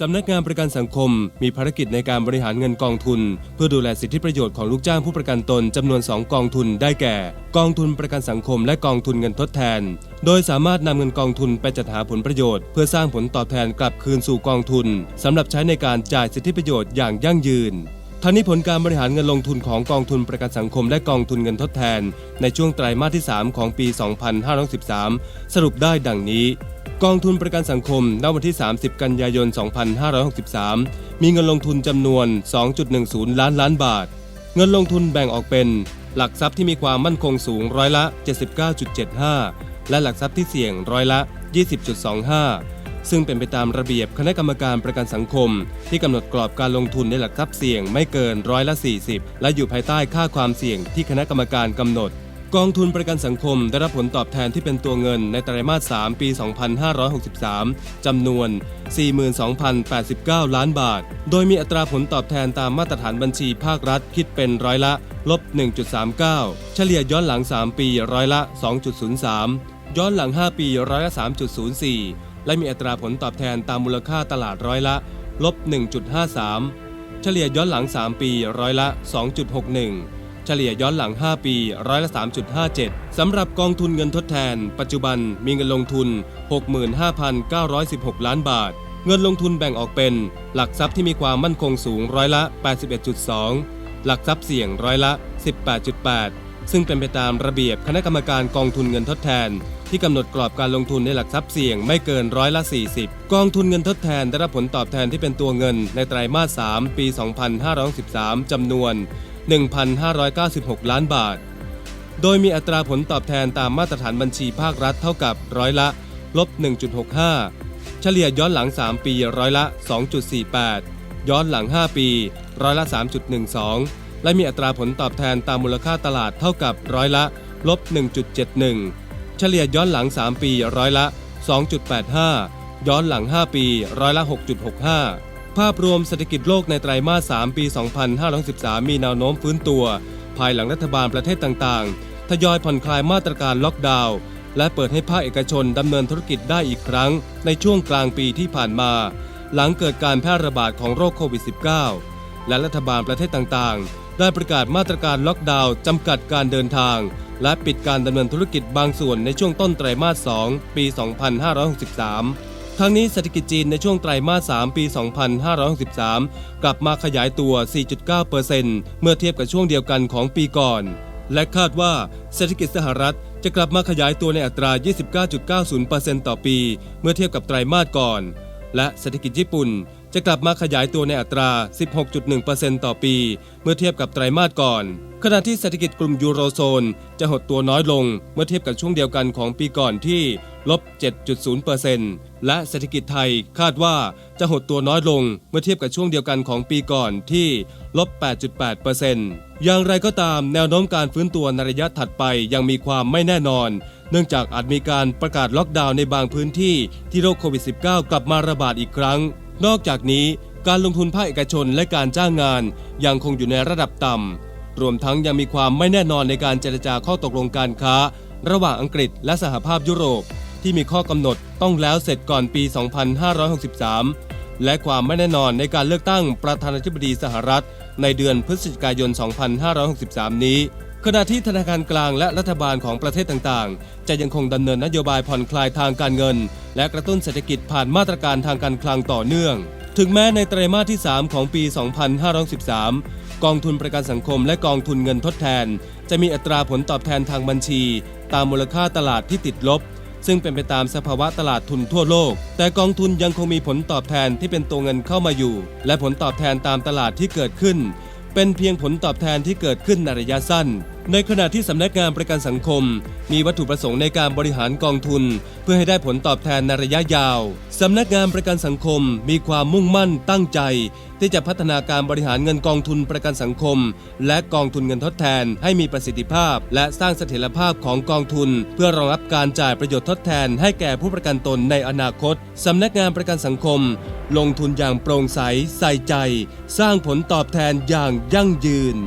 สำนักงานประกันสังคมมีภารกิจในการบริหารเงินกองทุน เพื่อดูแลสิทธิประโยชน์ของลูกจ้างผู้ประกันตนจำนวน 2 กองทุนได้แก่ กองทุนประกันสังคมและกองทุนเงินทดแทน โดยสามารถนำเงินกองทุนไปจัดหาผลประโยชน์ เพื่อสร้างผลตอบแทนกลับคืนสู่กองทุนสำหรับใช้ในการจ่ายสิทธิประโยชน์อย่างยั่งยืนทั้งนี้ผลการบริหารเงินลงทุนของกองทุนประกันสังคมและกองทุนเงินทดแทน ในช่วงไตรมาสที่ 3 ของปี 2513 สรุปได้ดังนี้ กองทุนประกันสังคมณวันที่ 30 กันยายน 2563 มีเงินลงทุนจำนวน 2.10 ล้านล้านบาท เงินลงทุนแบ่งออกเป็น หลักทรัพย์ที่มีความมั่นคงสูงร้อยละ 79.75 และหลักทรัพย์ที่เสี่ยงร้อยละ 20.25 ซึ่งเป็นไปตามระเบียบคณะกรรมการประกันสังคม ที่กำหนดกรอบการลงทุนในหลักทรัพย์เสี่ยงไม่เกินร้อยละ 40 และอยู่ภายใต้ค่าความเสี่ยงที่คณะกรรมการกำหนด กองทุนประกันสังคมได้รับผลตอบแทนที่เป็นตัวเงินในไตรมาส 3 ปี 2563 จำนวน 42,089 ล้านบาท โดยมีอัตราผลตอบแทนตามมาตรฐานบัญชีภาครัฐคิดเป็นร้อยละลบ 1.39 เฉลี่ยย้อนหลัง 3 ปีร้อยละ 2.03 ย้อนหลัง 5 ปีร้อยละ 3.04 และมีอัตราผลตอบแทนตามมูลค่าตลาดร้อยละลบ 1.53 เฉลี่ยย้อนหลัง 3 ปีร้อยละ 2.61 เฉลี่ยย้อนหลัง 5 ปีร้อยละ 3.57 สำหรับกองทุนเงินทดแทน ปัจจุบันมีเงินลงทุน 65,916 ล้านบาท เงินลงทุนแบ่งออกเป็น หลักทรัพย์ที่มีความมั่นคงสูงร้อยละ 81.2 หลักทรัพย์เสี่ยงร้อยละ 18.8 ซึ่งเป็นไปตามระเบียบคณะกรรมการกองทุนเงินทดแทน ที่กำหนดกรอบการลงทุนในหลักทรัพย์เสี่ยงไม่เกินร้อยละ 40 กองทุนเงินทดแทนได้รับผลตอบแทนที่เป็นตัวเงินในไตรมาส 3 ปี 2563จำนวน 1,596 ล้านบาท โดยมีอัตราผลตอบแทนตามมาตรฐานบัญชีภาครัฐเท่ากับร้อยละลบ 1.65 เฉลี่ยย้อนหลัง 3 ปีร้อยละ 2.48 ย้อนหลัง 5 ปีร้อยละ 3.12 และมีอัตราผลตอบแทนตามมูลค่าตลาดเท่ากับร้อยละลบ 1.71 เฉลี่ยย้อนหลัง 3 ปีร้อยละ 2.85 ย้อนหลัง 5 ปีร้อยละ 6.65 ภาพรวมเศรษฐกิจโลกในไตรมาส 3 ปี 2513 มีแนวโน้มฟื้นตัว ภายหลังรัฐบาลประเทศต่างๆ ทยอยผ่อนคลายมาตรการล็อกดาวน์และเปิดให้ภาคเอกชนดำเนินธุรกิจได้อีกครั้ง ในช่วงกลางปีที่ผ่านมา หลังเกิดการแพร่ระบาดของโรคโควิด -19 และรัฐบาลประเทศต่างๆ ได้ประกาศมาตรการล็อกดาวน์จำกัดการเดินทาง และปิดการดำเนินธุรกิจบางส่วนในช่วงต้นไตรมาส 2 ปี 2563 ทั้งนี้เศรษฐกิจจีนในช่วงไตรมาส 3 ปี 2563 กลับมาขยายตัว 4.9%เมื่อเทียบกับช่วงเดียวกันของปีก่อน และคาดว่าเศรษฐกิจสหรัฐจะกลับมาขยายตัวในอัตรา 29.90%ต่อปี เมื่อเทียบกับไตรมาสก่อน และเศรษฐกิจญี่ปุ่น จะกลับมาขยายตัวในอัตรา 16.1%ต่อปี เมื่อเทียบกับไตรมาสก่อน ขณะที่เศรษฐกิจกลุ่มยูโรโซน จะหดตัวน้อยลง เมื่อเทียบกับช่วงเดียวกันของปีก่อนที่ลบ 7.0%และเศรษฐกิจไทยคาดว่าจะหดตัวน้อยลง เมื่อเทียบกับช่วงเดียวกันของปีก่อนที่ลบ 8.8%อย่างไรก็ตามแนวโน้มการฟื้นตัวในระยะถัดไปยังมีความไม่แน่นอน เนื่องจากอาจมีการประกาศล็อกดาวน์ในบางพื้นที่ที่โรคโควิด -19 กลับมาระบาดอีกครั้งนอกจากนี้การลงทุนภาคเอกชนและการจ้างงานยังคงอยู่ในระดับต่ำ รวมทั้งยังมีความไม่แน่นอนในการเจรจาข้อตกลงการค้า ระหว่างอังกฤษและสหภาพยุโรป ที่มีข้อกำหนดต้องแล้วเสร็จก่อนปี 2563 และความไม่แน่นอนในการเลือกตั้งประธานาธิบดีสหรัฐ ในเดือนพฤศจิกายน 2563 นี้ ขณะที่ธนาคารกลางและรัฐบาลของประเทศต่างๆ จะยังคงดำเนินนโยบายผ่อนคลายทางการเงิน และกระตุ้นเศรษฐกิจผ่านมาตรการทางการคลังต่อเนื่อง ถึงแม้ในไตรมาสที่ 3 ของปี 2513 กองทุนประกันสังคมและกองทุนเงินทดแทน จะมีอัตราผลตอบแทนทางบัญชี ตามมูลค่าตลาดที่ติดลบ ซึ่งเป็นไปตามสภาวะตลาดทุนทั่วโลก แต่กองทุนยังคงมีผลตอบแทนที่เป็นตัวเงินเข้ามาอยู่ และผลตอบแทนตามตลาดที่เกิดขึ้น เป็นเพียงผลตอบแทนที่เกิดขึ้นในระยะสั้น ในขณะที่สำนักงานประกันสังคม มีวัตถุประสงค์ในการบริหารกองทุน เพื่อให้ได้ผลตอบแทนในระยะยาวสำนักงานประกันสังคมมีความมุ่งมั่นตั้งใจ ที่จะพัฒนาการบริหารเงินกองทุนประกันสังคม และกองทุนเงินทดแทนให้มีประสิทธิภาพ และสร้างเสถียรภาพของกองทุน เพื่อรองรับการจ่ายประโยชน์ทดแทน ให้แก่ผู้ประกันตนในอนาคตสำนักงานประกันสังคม ลงทุนอย่างโปร่งใสใส่ใจ สร้างผลตอบแทนอย่างยั่งยืน